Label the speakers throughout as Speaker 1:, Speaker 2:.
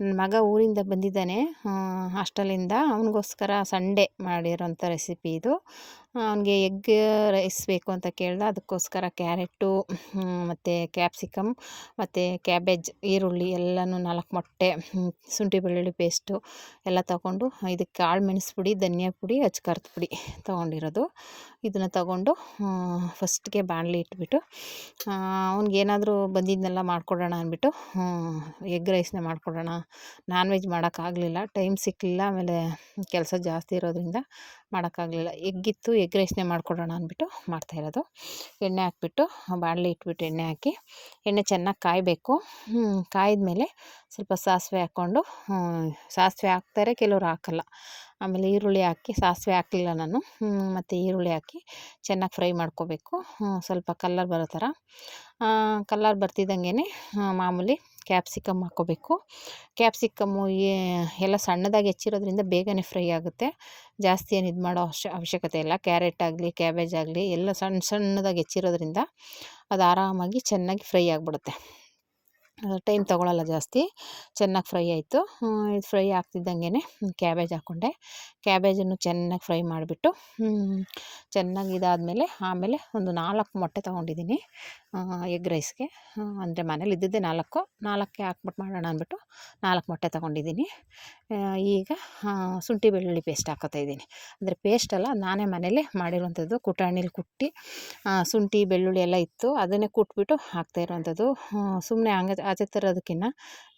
Speaker 1: ನನ್ನ ಮಗ ಊರಿಂದ ಬಂದಿದ್ದಾನೆ. ಹಾಸ್ಟೆಲಿಂದ. ಅವನಿಗೋಸ್ಕರ ಸಂಡೇ ಮಾಡಿರೋಂಥ ರೆಸಿಪಿ ಇದು. ಅವನಿಗೆ ಎಗ್ ರೈಸ್ ಬೇಕು ಅಂತ ಕೇಳ್ದ. ಅದಕ್ಕೋಸ್ಕರ ಕ್ಯಾರೆಟು ಮತ್ತು ಕ್ಯಾಪ್ಸಿಕಮ್, ಮತ್ತು ಕ್ಯಾಬೇಜ್, ಈರುಳ್ಳಿ ಎಲ್ಲನೂ ನಾಲ್ಕು ಮೊಟ್ಟೆ ಶುಂಠಿ ಬೆಳ್ಳುಳ್ಳಿ ಪೇಸ್ಟು ಎಲ್ಲ ತಗೊಂಡು ಇದಕ್ಕೆ ಕಾಳು ಮೆಣಸು ಪುಡಿ, ಧನಿಯಾ ಪುಡಿ ಅಚ್ಕಾರದ ಪುಡಿ ತೊಗೊಂಡಿರೋದು. ಇದನ್ನು ತಗೊಂಡು ಫಸ್ಟ್ಗೆ ಬಾಣಲಿ ಇಟ್ಬಿಟ್ಟು ಅವ್ನಿಗೆ ಏನಾದರೂ ಬಂದಿದ್ದನ್ನೆಲ್ಲ ಮಾಡಿಕೊಡೋಣ ಅಂದ್ಬಿಟ್ಟು ಎಗ್ ರೈಸ್ನ ಮಾಡ್ಕೊಡೋಣ ನಾನ್ ವೆಜ್ ಮಾಡೋಕ್ಕಾಗಲಿಲ್ಲ. ಟೈಮ್ ಸಿಕ್ಕಲಿಲ್ಲ ಆಮೇಲೆ ಕೆಲಸ ಜಾಸ್ತಿ ಇರೋದ್ರಿಂದ ಮಾಡೋಕ್ಕಾಗಲಿಲ್ಲ. ಎಗ್ಗಿತ್ತು, ಎಗ್ ರೈಸ್ನೇ ಮಾಡಿಕೊಡೋಣ ಅಂದ್ಬಿಟ್ಟು ಮಾಡ್ತಾಯಿರೋದು ಎಣ್ಣೆ ಹಾಕ್ಬಿಟ್ಟು, ಬಾಣಲಿ ಇಟ್ಬಿಟ್ಟು ಎಣ್ಣೆ ಹಾಕಿ, ಎಣ್ಣೆ ಚೆನ್ನಾಗಿ ಕಾಯಬೇಕು. ಕಾಯ್ದ ಮೇಲೆ ಸ್ವಲ್ಪ ಸಾಸಿವೆ ಹಾಕ್ಕೊಂಡು ಸಾಸಿವೆ ಹಾಕ್ತಾರೆ, ಕೆಲವ್ರು ಹಾಕಲ್ಲ. ಆಮೇಲೆ ಈರುಳ್ಳಿ ಹಾಕಿ, ಸಾಸಿವೆ ಹಾಕಲಿಲ್ಲ ನಾನು. ಮತ್ತು ಈರುಳ್ಳಿ ಹಾಕಿ ಚೆನ್ನಾಗಿ ಫ್ರೈ ಮಾಡ್ಕೋಬೇಕು. ಸ್ವಲ್ಪ ಕಲ್ಲರ್ ಬರೋ ಥರ. ಕಲ್ಲರ್ ಬರ್ತಿದ್ದಂಗೆ ಮಾಮೂಲಿ ಕ್ಯಾಪ್ಸಿಕಮ್ ಹಾಕೋಬೇಕು. ಕ್ಯಾಪ್ಸಿಕಮ್ಮು ಎಲ್ಲ ಸಣ್ಣದಾಗಿ ಹೆಚ್ಚಿರೋದ್ರಿಂದ ಬೇಗನೆ ಫ್ರೈ ಆಗುತ್ತೆ. ಜಾಸ್ತಿ ಏನು ಇದು ಮಾಡೋ ಅವಶ್ಯ, ಅವಶ್ಯಕತೆ ಇಲ್ಲ. ಕ್ಯಾರೆಟ್ ಆಗಲಿ ಕ್ಯಾಬೇಜ್ ಆಗಲಿ ಎಲ್ಲ ಸಣ್ಣ ಸಣ್ಣದಾಗಿ ಹೆಚ್ಚಿರೋದ್ರಿಂದ ಅದು ಆರಾಮಾಗಿ ಚೆನ್ನಾಗಿ ಫ್ರೈ ಆಗಿಬಿಡುತ್ತೆ. ಟೈಮ್ ತೊಗೊಳಲ್ಲ ಜಾಸ್ತಿ. ಚೆನ್ನಾಗಿ ಫ್ರೈ ಆಯಿತು. ಇದು ಫ್ರೈ ಆಗ್ತಿದ್ದಂಗೆ ಕ್ಯಾಬೇಜ್ ಹಾಕ್ಕೊಂಡೆ ಕ್ಯಾಬೇಜನ್ನು ಚೆನ್ನಾಗಿ ಫ್ರೈ ಮಾಡಿಬಿಟ್ಟು ಚೆನ್ನಾಗಿ ಇದಾದಮೇಲೆ ಆಮೇಲೆ ಒಂದು ನಾಲ್ಕು ಮೊಟ್ಟೆ ತೊಗೊಂಡಿದ್ದೀನಿ ಎಗ್ ರೈಸ್ಗೆ. ಅಂದರೆ ಮನೇಲಿ ಇದ್ದಿದ್ದೆ ನಾಲ್ಕು. ನಾಲ್ಕಕ್ಕೆ ಹಾಕ್ಬಿಟ್ಟು ಮಾಡೋಣ ಅಂದ್ಬಿಟ್ಟು ನಾಲ್ಕು ಮೊಟ್ಟೆ ತೊಗೊಂಡಿದ್ದೀನಿ. ಈಗ ಶುಂಠಿ ಬೆಳ್ಳುಳ್ಳಿ ಪೇಸ್ಟ್ ಹಾಕೋತಾ ಇದ್ದೀನಿ. ಅಂದರೆ ಪೇಸ್ಟ್ ಅಲ್ಲ, ನಾನೇ ಮನೇಲಿ ಮಾಡಿರುವಂಥದ್ದು ಕುಟಾಣಿಲಿ ಕುಟ್ಟಿ ಶುಂಠಿ, ಬೆಳ್ಳುಳ್ಳಿ ಎಲ್ಲ ಇತ್ತು. ಅದನ್ನೇ ಕುಟ್ಬಿಟ್ಟು ಹಾಕ್ತಾ ಇರುವಂಥದ್ದು. ಸುಮ್ಮನೆ ಹಂಗೆ ಆಚೆ ತರೋದಕ್ಕಿಂತ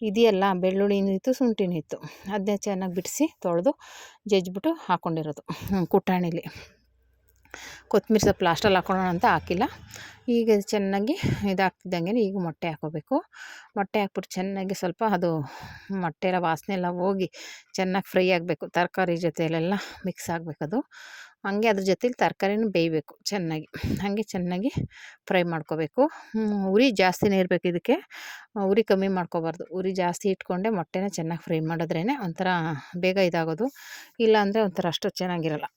Speaker 1: ಇದೆಯಲ್ಲ ಬೆಳ್ಳುಳ್ಳಿನೂ ಇತ್ತು ಶುಂಠಿನೂ ಇತ್ತು ಅದನ್ನೇ ಚೆನ್ನಾಗಿ ಬಿಡಿಸಿ ತೊಳೆದು ಜಜ್ಜಿಬಿಟ್ಟು ಹಾಕ್ಕೊಂಡಿರೋದು ಕುಟಾಣಿಲಿ ಕೊತ್ತಂಬರಿ ಸೊಪ್ಪು ಲಾಸ್ಟಲ್ಲಿ ಹಾಕೊಳ್ಳೋಣ ಅಂತ ಹಾಕಿಲ್ಲ. ಈಗ ಚೆನ್ನಾಗಿ ಇದಾಗ್ತಿದ್ದಂಗೆ ಈಗ ಮೊಟ್ಟೆ ಹಾಕೋಬೇಕು. ಮೊಟ್ಟೆ ಹಾಕ್ಬಿಟ್ಟು ಚೆನ್ನಾಗಿ ಸ್ವಲ್ಪ ಅದು ಮೊಟ್ಟೆ ಎಲ್ಲ ವಾಸನೆ ಎಲ್ಲ ಹೋಗಿ ಚೆನ್ನಾಗಿ ಫ್ರೈ ಆಗಬೇಕು. ತರಕಾರಿ ಜೊತೆಯಲ್ಲೆಲ್ಲ ಮಿಕ್ಸ್ ಆಗಬೇಕದು. ಹಂಗೆ ಅದ್ರ ಜೊತೆಲಿ ತರಕಾರಿನೂ ಬೇಯಬೇಕು ಚೆನ್ನಾಗಿ. ಹಾಗೆ ಚೆನ್ನಾಗಿ ಫ್ರೈ ಮಾಡ್ಕೋಬೇಕು. ಉರಿ ಜಾಸ್ತಿನೇ ಇರಬೇಕು ಇದಕ್ಕೆ. ಉರಿ ಕಮ್ಮಿ ಮಾಡ್ಕೋಬಾರ್ದು. ಉರಿ ಜಾಸ್ತಿ ಇಟ್ಕೊಂಡೆ ಮೊಟ್ಟೆನ ಚೆನ್ನಾಗಿ ಫ್ರೈ ಮಾಡಿದ್ರೇ ಒಂಥರ ಬೇಗ ಇದಾಗೋದು. ಇಲ್ಲಾಂದರೆ ಒಂಥರ ಅಷ್ಟು ಚೆನ್ನಾಗಿರಲ್ಲ.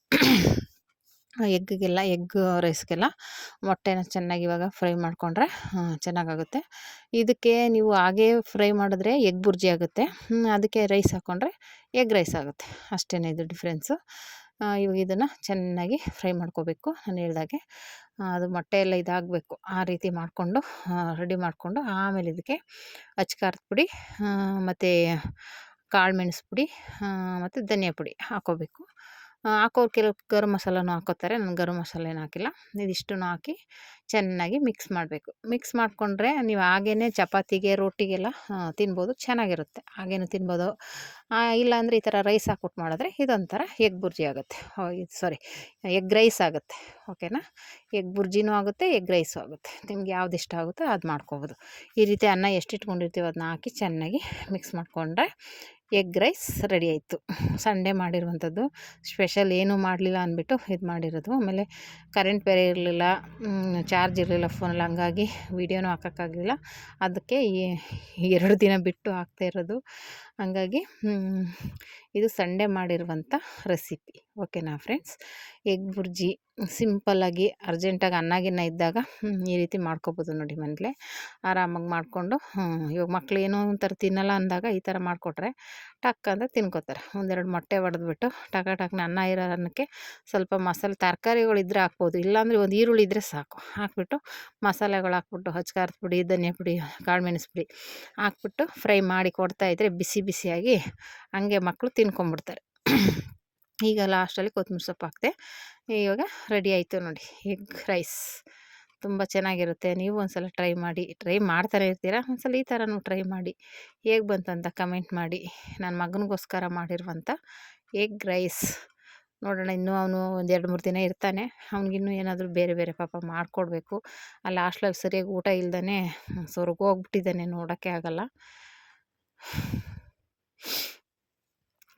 Speaker 1: ಎಗ್ಗಿಗೆಲ್ಲ, ಎಗ್ ರೈಸ್ಗೆಲ್ಲ ಮೊಟ್ಟೆನ ಚೆನ್ನಾಗಿ ಇವಾಗ ಫ್ರೈ ಮಾಡಿಕೊಂಡ್ರೆ ಚೆನ್ನಾಗಾಗುತ್ತೆ. ಇದಕ್ಕೆ ನೀವು ಹಾಗೇ ಫ್ರೈ ಮಾಡಿದ್ರೆ ಎಗ್ ಬುರ್ಜಿ ಆಗುತ್ತೆ. ಅದಕ್ಕೆ ರೈಸ್ ಹಾಕ್ಕೊಂಡ್ರೆ ಎಗ್ ರೈಸ್ ಆಗುತ್ತೆ. ಅಷ್ಟೇ ಇದು ಡಿಫ್ರೆನ್ಸು. ಇವಾಗ ಇದನ್ನು ಚೆನ್ನಾಗಿ ಫ್ರೈ ಮಾಡ್ಕೋಬೇಕು ನಾನು ಹೇಳ್ದಾಗೆ. ಅದು ಮೊಟ್ಟೆ ಎಲ್ಲ ಇದಾಗಬೇಕು. ಆ ರೀತಿ ಮಾಡಿಕೊಂಡು ರೆಡಿ ಮಾಡಿಕೊಂಡು ಆಮೇಲೆ ಇದಕ್ಕೆ ಅಚ್ಕಾರದ ಪುಡಿ ಮತ್ತು ಕಾಳು ಮೆಣಸು ಪುಡಿ ಮತ್ತು ಧನಿಯಾ ಪುಡಿ ಹಾಕೋಬೇಕು. ಹಾಕೋರು ಕೆಲವು ಗರಂ ಮಸಾಲನೂ ಹಾಕೋತಾರೆ ನಾನು ಗರಂ ಮಸಾಲೆನೂ ಹಾಕಿಲ್ಲ. ಇದಿಷ್ಟನ್ನು ಹಾಕಿ ಚೆನ್ನಾಗಿ ಮಿಕ್ಸ್ ಮಾಡಬೇಕು. ಮಿಕ್ಸ್ ಮಾಡಿಕೊಂಡ್ರೆ ನೀವು ಹಾಗೇ ಚಪಾತಿಗೆ ರೊಟ್ಟಿಗೆಲ್ಲ ತಿನ್ಬೋದು, ಚೆನ್ನಾಗಿರುತ್ತೆ. ಹಾಗೇನು ತಿನ್ಬೋದು ಇಲ್ಲಾಂದರೆ ಈ ಥರ ರೈಸ್ ಹಾಕ್ಬಿಟ್ಟು ಮಾಡಿದ್ರೆ ಇದೊಂಥರ ಎಗ್ ಬುರ್ಜಿ ಆಗುತ್ತೆ. ಸಾರಿ ಎಗ್ ರೈಸ್ ಆಗುತ್ತೆ. ಓಕೆನಾ ಎಗ್ ಬುರ್ಜಿನೂ ಆಗುತ್ತೆ ಎಗ್ ರೈಸು ಆಗುತ್ತೆ. ನಿಮ್ಗೆ ಯಾವ್ದು ಇಷ್ಟ ಆಗುತ್ತೋ ಅದು ಮಾಡ್ಕೋಬೋದು. ಈ ರೀತಿ ಅನ್ನ ಎಷ್ಟು ಇಟ್ಕೊಂಡಿರ್ತೀವಿ ಅದನ್ನ ಹಾಕಿ ಚೆನ್ನಾಗಿ ಮಿಕ್ಸ್ ಮಾಡಿಕೊಂಡ್ರೆ ಎಗ್ ರೈಸ್ ರೆಡಿ ಆಯಿತು. ಸಂಡೇ ಮಾಡಿರುವಂಥದ್ದು ಸ್ಪೆಷಲ್ ಏನೂ ಮಾಡಲಿಲ್ಲ ಅಂದ್ಬಿಟ್ಟು ಇದು ಮಾಡಿರೋದು. ಆಮೇಲೆ ಕರೆಂಟ್ ಬೇರೆ ಇರಲಿಲ್ಲ ಚಾರ್ಜ್ ಇರಲಿಲ್ಲ ಫೋನಲ್ಲಿ ಹಂಗಾಗಿ ವೀಡಿಯೋನೂ ಹಾಕೋಕ್ಕಾಗಲಿಲ್ಲ. ಅದಕ್ಕೆ ಎರಡು ದಿನ ಬಿಟ್ಟು ಹಾಕ್ತಾ ಇರೋದು. ಹಂಗಾಗಿ ಇದು ಸಂಡೇ ಮಾಡಿರುವಂಥ ರೆಸಿಪಿ. ಓಕೆನಾ ಫ್ರೆಂಡ್ಸ್? ಎಗ್ ಬುರ್ಜಿ ಸಿಂಪಲ್ಲಾಗಿ ಅರ್ಜೆಂಟಾಗಿ ಅನ್ನಾಗಿನ್ನ ಇದ್ದಾಗ ಈ ರೀತಿ ಮಾಡ್ಕೋಬೋದು ನೋಡಿ ಮನೇಲೆ ಆರಾಮಾಗಿ ಮಾಡಿಕೊಂಡು ಇವಾಗ ಮಕ್ಳು ಏನೋ ಒಂಥರ ತಿನ್ನಲ್ಲ ಅಂದಾಗ ಈ ಥರ ಮಾಡಿಕೊಟ್ರೆ ಟಕ್ ಅಂತ ತಿನ್ಕೋತಾರೆ. ಒಂದೆರಡು ಮೊಟ್ಟೆ ಹೊಡೆದ್ಬಿಟ್ಟು ಟಕ ಟಕ್ನ ಅನ್ನ ಇರೋ ಅನ್ನಕ್ಕೆ ಸ್ವಲ್ಪ ಮಸಾಲೆ ತರಕಾರಿಗಳಿದ್ರೆ ಹಾಕ್ಬೋದು. ಇಲ್ಲಾಂದರೆ ಒಂದು ಈರುಳ್ಳಿ ಇದ್ದರೆ ಸಾಕು. ಹಾಕ್ಬಿಟ್ಟು ಮಸಾಲೆಗಳು ಹಾಕ್ಬಿಟ್ಟು ಹಚ್ಕಾರದ ಪುಡಿ, ಧನಿಯಾ ಪುಡಿ ಕಾಳು ಮೆಣಸು ಪುಡಿ ಹಾಕ್ಬಿಟ್ಟು ಫ್ರೈ ಮಾಡಿ ಕೊಡ್ತಾಯಿದ್ರೆ ಬಿಸಿ ಬಿಸಿಯಾಗಿ ಹಂಗೆ ಮಕ್ಕಳು ತಿನ್ಕೊಂಬಿಡ್ತಾರೆ. ಈಗ ಲಾಸ್ಟಲ್ಲಿ ಕೊತ್ತಂಬರಿ ಸೊಪ್ಪು ಹಾಕ್ತೆ ಇವಾಗ ರೆಡಿ ಆಯಿತು ನೋಡಿ. ಎಗ್ ರೈಸ್ ತುಂಬ ಚೆನ್ನಾಗಿರುತ್ತೆ. ನೀವು ಒಂದು ಸಲ ಟ್ರೈ ಮಾಡಿ, ಟ್ರೈ ಮಾಡ್ತಾನೆ ಇರ್ತೀರ? ಒಂದು ಸಲ ಈ ಥರನೂ ಟ್ರೈ ಮಾಡಿ. ಹೇಗೆ ಬಂತು ಅಂತ ಕಮೆಂಟ್ ಮಾಡಿ. ನನ್ನ ಮಗನಿಗೋಸ್ಕರ ಮಾಡಿರುವಂಥ ಎಗ್ ರೈಸ್. ನೋಡೋಣ, ಇನ್ನೂ ಅವನು ಒಂದು ಎರಡು ಮೂರು ದಿನ ಇರ್ತಾನೆ. ಅವ್ನಿಗಿನ್ನೂ ಏನಾದರೂ ಬೇರೆ ಬೇರೆ ಪಾಪ ಮಾಡಿಕೊಡ್ಬೇಕು. ಅಲ್ಲಿ ಹಾಸ್ಟ್ಲಲ್ಲಿ ಸರಿಯಾಗಿ ಊಟ ಇಲ್ದೇ ಸ್ವರ್ಗೋಗ್ಬಿಟ್ಟಿದ್ದಾನೆ ನೋಡೋಕ್ಕೆ ಆಗಲ್ಲ.